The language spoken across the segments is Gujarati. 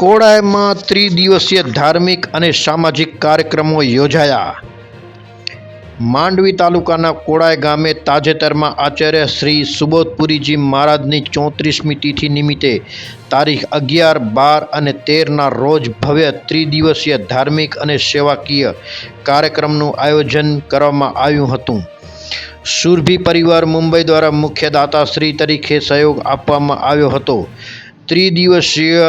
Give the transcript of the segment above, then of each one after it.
કોડાયમાં ત્રિદિવસીય ધાર્મિક અને સામાજિક કાર્યક્રમો યોજાયા. માંડવી તાલુકાના કોડાય ગામે તાજેતરમાં આચાર્ય શ્રી સુબોધપુરીજી મહારાજની ચોત્રીસમી તિથિ નિમિત્તે તારીખ અગિયાર, બાર અને તેરના રોજ ભવ્ય ત્રિદિવસીય ધાર્મિક અને સેવાકીય કાર્યક્રમનું આયોજન કરવામાં આવ્યું હતું. સુરભી પરિવાર મુંબઈ દ્વારા મુખ્ય દાતાશ્રી તરીકે સહયોગ આપવામાં આવ્યો હતો. ત્રિદિવસીય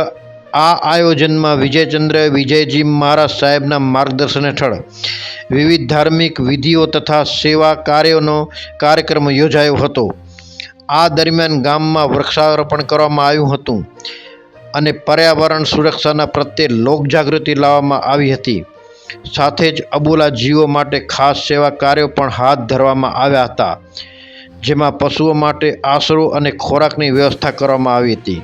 આ આયોજનમાં વિજયચંદ્ર, વિજયજી મહારાજ સાહેબના માર્ગદર્શન હેઠળ વિવિધ ધાર્મિક વિધિઓ તથા સેવા કાર્યોનો કાર્યક્રમ યોજાયો હતો. આ દરમિયાન ગામમાં વૃક્ષારોપણ કરવામાં આવ્યું હતું અને પર્યાવરણ સુરક્ષાના પ્રત્યે લોકજાગૃતિ લાવવામાં આવી હતી. સાથે જ અબોલા જીવો માટે ખાસ સેવા કાર્યો પણ હાથ ધરવામાં આવ્યા હતા, જેમાં પશુઓ માટે આશરો અને ખોરાકની વ્યવસ્થા કરવામાં આવી હતી.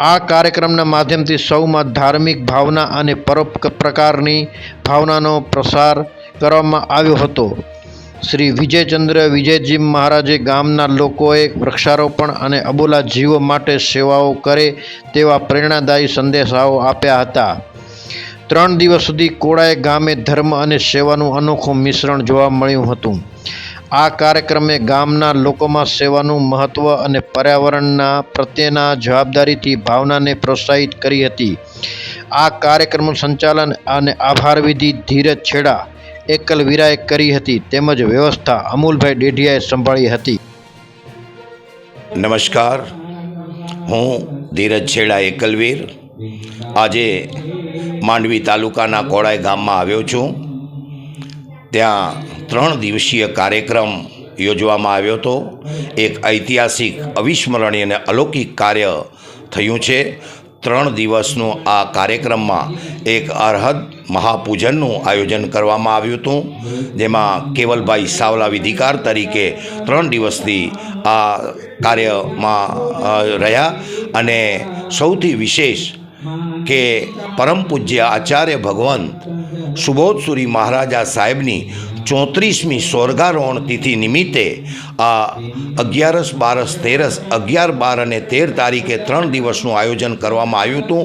આ કાર્યક્રમના માધ્યમથી સૌમાં ધાર્મિક ભાવના અને પરોપ પ્રકારની ભાવનાનો પ્રસાર કરવામાં આવ્યો હતો. શ્રી વિજયચંદ્ર વિજયજી મહારાજે ગામના લોકોએ વૃક્ષારોપણ અને અબોલા જીવો માટે સેવાઓ કરે તેવા પ્રેરણાદાયી સંદેશાઓ આપ્યા હતા. ત્રણ દિવસ સુધી કોળાએ ગામે ધર્મ અને સેવાનું અનોખું મિશ્રણ જોવા મળ્યું હતું. આ કાર્યક્રમે ગામના લોકોમાં સેવાનું મહત્ત્વ અને પર્યાવરણના પ્રત્યેના જવાબદારીથી ભાવનાને પ્રોત્સાહિત કરી હતી. આ કાર્યક્રમનું સંચાલન અને આભારવિધિ ધીરજ છેડા એકલ વીરાએ કરી હતી, તેમજ વ્યવસ્થા અમૂલભાઈ ડેઢિયાએ સંભાળી હતી. નમસ્કાર. હું ધીરજ છેડા એકલવીર. આજે માંડવી તાલુકાના કોડાઈ ગામમાં આવ્યો છું. ત્યાં ત્રણ દિવસીય કાર્યક્રમ યોજવામાં આવ્યો હતો. એક ઐતિહાસિક અવિસ્મરણીય અને અલૌકિક કાર્ય થયું છે. ત્રણ દિવસનું આ કાર્યક્રમમાં એક અરહદ મહાપૂજનનું આયોજન કરવામાં આવ્યું હતું. જેમાં કેવલભાઈ સાવલા વિધિકાર તરીકે ત્રણ દિવસથી આ કાર્યમાં રહ્યા અને સૌથી વિશેષ કે પરમ પૂજ્ય આચાર્ય ભગવંત સુબોધસુરી મહારાજા સાહેબની ચોત્રીસમી સ્વર્ગારોહણ તિથિ નિમિત્તે આ અગિયારસ, બારસ, તેરસ, અગિયાર, બાર અને તેર તારીખે ત્રણ દિવસનું આયોજન કરવામાં આવ્યું હતું,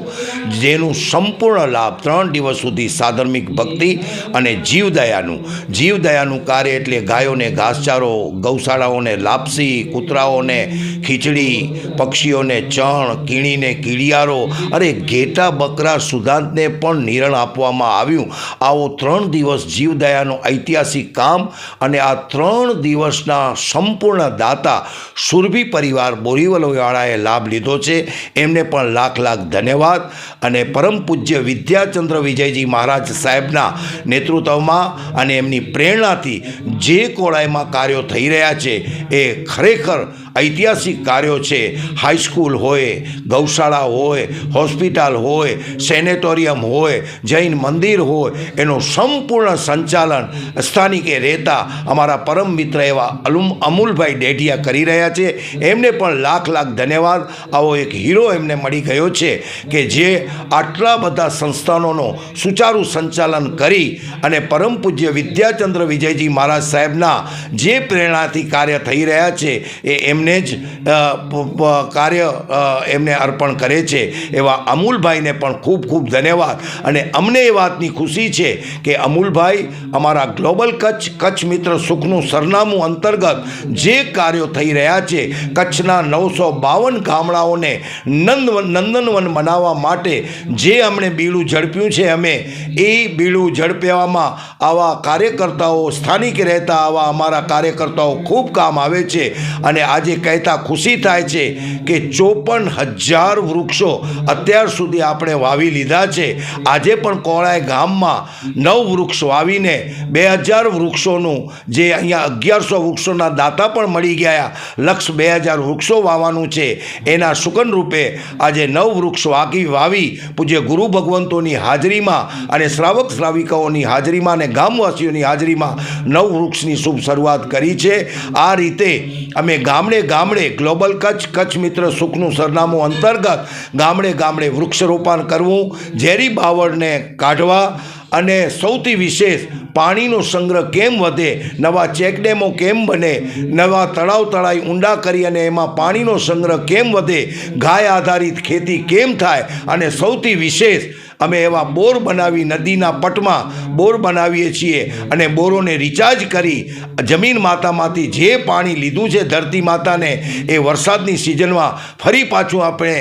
જેનું સંપૂર્ણ લાભ ત્રણ દિવસ સુધી સાધર્મિક ભક્તિ અને જીવદયાનું જીવદયાનું કાર્ય એટલે ગાયોને ઘાસચારો, ગૌશાળાઓને લાપસી, કૂતરાઓને ખીચડી, પક્ષીઓને ચણ, કીણીને કીડિયારો, અરે ઘેટા બકરા સુધાંતને પણ નિરણ આપવામાં આવ્યું. આવો ત્રણ દિવસ જીવદયાનું ઐતિહાસિક કામ અને આ ત્રણ દિવસના સંપૂર્ણ દાતા સુરભી પરિવાર બોરીવલવાળાએ લાભ લીધો છે. એમને પણ લાખ લાખ ધન્યવાદ અને પરમ પૂજ્ય વિદ્યાચંદ્ર વિજયજી મહારાજ સાહેબના નેતૃત્વમાં અને એમની પ્રેરણાથી જે કોળાઈમાં કાર્યો થઈ રહ્યા છે એ ખરેખર ઐતિહાસિક કાર્યો છે. હાઈસ્કૂલ હોય, ગૌશાળા હોય, હોસ્પિટલ હોય, સેનેટોરિયમ હોય, જૈન મંદિર હોય, એનું સંપૂર્ણ સંચાલન સ્થાનિકે રહેતા અમારા પરમ મિત્ર એવા અલુમ અમૂલભાઈ ડેઢિયા કરી રહ્યા છે. એમને પણ લાખ લાખ ધન્યવાદ. આવો એક હીરો એમને મળી ગયો છે કે જે આટલા બધા સંસ્થાનોનો સુચારુ સંચાલન કરી અને પરમ પૂજ્ય વિદ્યાચંદ્ર વિજયજી મહારાજ સાહેબના જે પ્રેરણાથી કાર્ય થઈ રહ્યા છે એ એમને જ કાર્ય એમને અર્પણ કરે છે. એવા અમૂલભાઈને પણ ખૂબ ખૂબ ધન્યવાદ. અને અમને એ વાતની ખુશી છે કે અમૂલભાઈ અમારા ગ્લોબલ કચ્છ કચ્છ મિત્ર સુખનું સરનામું અંતર્ગત જે કાર્યો થઈ રહ્યા છે, કચ્છના નવસો બાવન ગામડાઓને નંદ, નંદનવન બનાવવા માટે જે અમને બીડું ઝડપ્યું છે, અમે એ બીડું ઝડપવામાં આવા કાર્યકર્તાઓ, સ્થાનિક રહેતા આવા અમારા કાર્યકર્તાઓ ખૂબ કામ આવે છે. અને આજે કહેતા ખુશી થાય છે કે ચોપન હજાર વૃક્ષો અત્યાર સુધી આપણે વાવી લીધા છે. આજે પણ કોળાય ગામમાં નવ વૃક્ષ વાવીને બે હજાર વૃક્ષોનું જે અહીંયા અગિયારસો વૃક્ષોના દાતા પણ મળી ગયા, લક્ષ બે હજાર વૃક્ષો વાવવાનું છે. એના સુકન રૂપે આજે નવ વૃક્ષ વાગી વાવી પૂજ્ય ગુરુ ભગવંતોની હાજરીમાં અને શ્રાવક શ્રાવિકાઓની હાજરીમાં અને ગામવાસીઓની હાજરીમાં નવ વૃક્ષની શુભ શરૂઆત કરી છે. આ રીતે અમે ગામડે ગામડે ગ્લોબલ કચ્છ કચ્છ મિત્ર સુખનું સરનામું અંતર્ગત ગામડે ગામડે વૃક્ષરોપણ કરવું, ઝેરી બાવળને કાઢવા અને સૌથી વિશેષ પાણીનો સંગ્રહ કેમ વધે, નવા ચેકડેમો કેમ બને, નવા તળાવ તળાઈ ઊંડા કરી અને એમાં પાણીનો સંગ્રહ કેમ વધે, ગાય આધારિત ખેતી કેમ થાય અને સૌથી વિશેષ અમે એવા બોર બનાવી નદીના પટમાં બોર બનાવીએ છીએ અને બોરોને રિચાર્જ કરી જમીન માતામાંથી જે પાણી લીધું છે ધરતી માતાને એ વરસાદની સિઝનમાં ફરી પાછું આપણે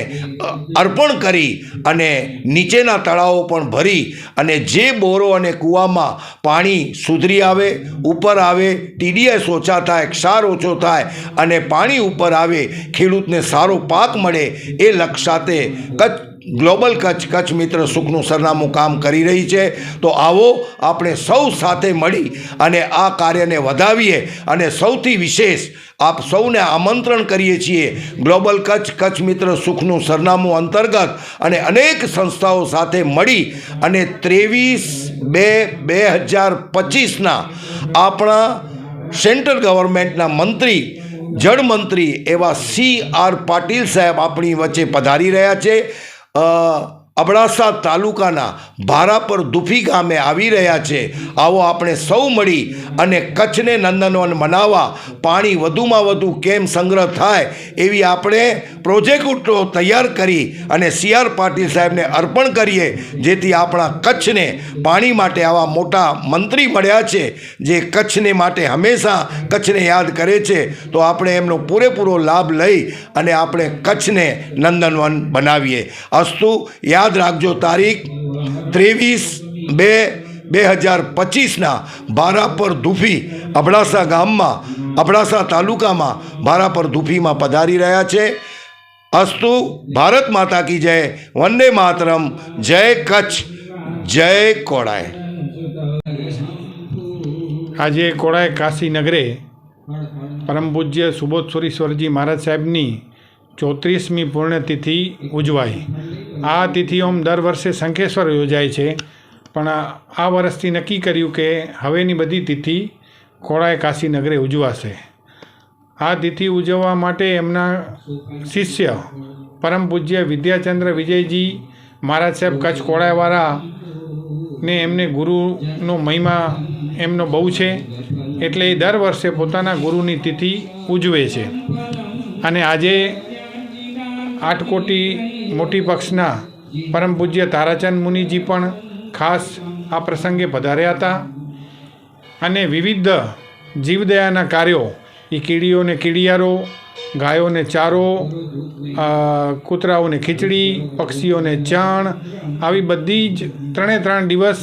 અર્પણ કરી અને નીચેના તળાવો પણ ભરી અને જે બોરો અને કૂવામાં પાણી સુધરી આવે, ઉપર આવે, ટીડીએસ ઓછા થાય, ક્ષાર ઓછો થાય અને પાણી ઉપર આવે, ખેડૂતને સારો પાક મળે એ લક્ષ સાથે કચ્છ ગ્લોબલ કચ્છ કચ્છ મિત્ર સુખનું સરનામું કામ કરી રહી છે. તો આવો આપણે સૌ સાથે મળી અને આ કાર્યને વધાવીએ અને સૌથી વિશેષ આપ સૌને આમંત્રણ કરીએ છીએ ગ્લોબલ કચ્છ કચ્છ મિત્ર સુખનું સરનામું અંતર્ગત અને અનેક સંસ્થાઓ સાથે મળી અને ત્રેવીસ બે બે હજાર પચીસના આપણા સેન્ટ્રલ ગવર્મેન્ટના મંત્રી, જળમંત્રી એવા સી આર પાટીલ સાહેબ આપણી વચ્ચે પધારી રહ્યા છે. 啊 અબડાસા તાલુકાના ભારાપર દુફી ગામે આવી રહ્યા છે. આવો આપણે સૌ મળી અને કચ્છને નંદનવન બનાવવા પાણી વધુમાં વધુ કેમ સંગ્રહ થાય એવી આપણે પ્રોજેક્ટો તૈયાર કરી અને સી આર પાટીલ સાહેબને અર્પણ કરીએ, જેથી આપણા કચ્છને પાણી માટે આવા મોટા મંત્રી મળ્યા છે, જે કચ્છને માટે હંમેશા કચ્છને યાદ કરે છે. તો આપણે એમનો પૂરેપૂરો લાભ લઈ અને આપણે કચ્છને નંદનવન બનાવીએ. અસ્તુ યાદ રાખજો, તારીખ ત્રેવીસ બે બે હજાર પચીસના ભારાપર દુફી અબડાસા ગામમાં, અબડાસા તાલુકામાં ભારાપર દુફીમાં પધારી રહ્યા છે. અસ્તુ, ભારત માતા કી જય, વંદે માતરમ, જય કચ્છ, જય કોળાય. આજે કોળાય કાશી નગરે પરમ પૂજ્ય સ્વરજી મહારાજ સાહેબની ચોત્રીસમી પૂર્ણતિથિ ઉજવાઈ. આ તિથિ દર વર્ષે શંખેશ્વર યોજાય છે. પણ આ વર્ષથી નક્કી કર્યું કે હવેની બધી તિથિ ખોળાએ કાશી નગરે ઉજવાશે. આ તિથિ ઉજવવા માટે એમના શિષ્ય પરમ પૂજ્ય વિદ્યાચંદ્ર વિજયજી મહારાજ સાહેબ કચ્છ કોળાયવાળા ને એમને ગુરુનો મહિમા એમનો બહુ છે. એટલે એ દર વર્ષે પોતાના ગુરુની તિથિ ઉજવે છે. અને આજે આઠકોટી મોટી પક્ષના પરમ પૂજ્ય તારાચંદ મુનિજી પણ ખાસ આ પ્રસંગે પધાર્યા હતા. અને વિવિધ જીવદયાના કાર્યો એ કીડીઓને કીડિયારો ગાયોને ચારો કૂતરાઓને ખીચડી પક્ષીઓને ચણ, આવી બધી જ ત્રણે ત્રણ દિવસ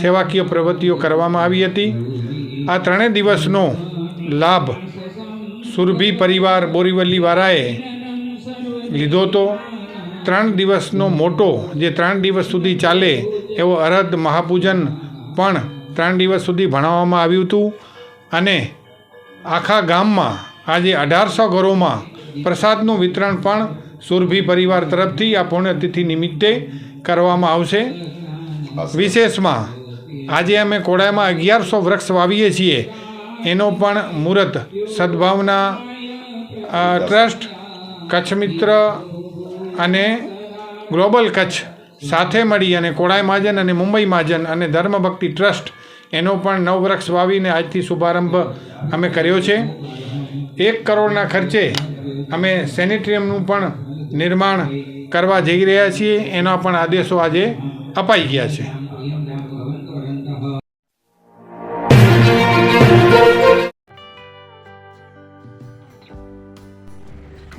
સેવાકીય પ્રવૃત્તિઓ કરવામાં આવી હતી. આ ત્રણેય દિવસનો લાભ સુરભી પરિવાર બોરીવલીવાળાએ લીધો હતો ત્રણ દિવસનો મોટો જે ત્રણ દિવસ સુધી ચાલે એવો અરધ મહાપૂજન પણ ત્રણ દિવસ સુધી ભણાવવામાં આવ્યું હતું. અને આખા ગામમાં આજે અઢારસો ઘરોમાં પ્રસાદનું વિતરણ પણ સુરભી પરિવાર તરફથી આ પુણ્યતિથિ નિમિત્તે કરવામાં આવશે. વિશેષમાં આજે અમે કોડામાં અગિયારસો વૃક્ષ વાવીએ છીએ. એનો પણ મુહૂર્ત સદભાવના ટ્રસ્ટ કચ્છ મિત્ર અને ગ્લોબલ કચ્છ સાથે મળી અને કોડાઈ મહાજન અને મુંબઈ મહાજન અને ધર્મભક્તિ ટ્રસ્ટ એનો પણ નવ વૃક્ષ વાવીને આજથી શુભારંભ અમે કર્યો છે. એક કરોડના ખર્ચે અમે સેનિટરિયમનું પણ નિર્માણ કરવા જઈ રહ્યા છીએ. એના પણ આદેશો આજે અપાઈ ગયા છે.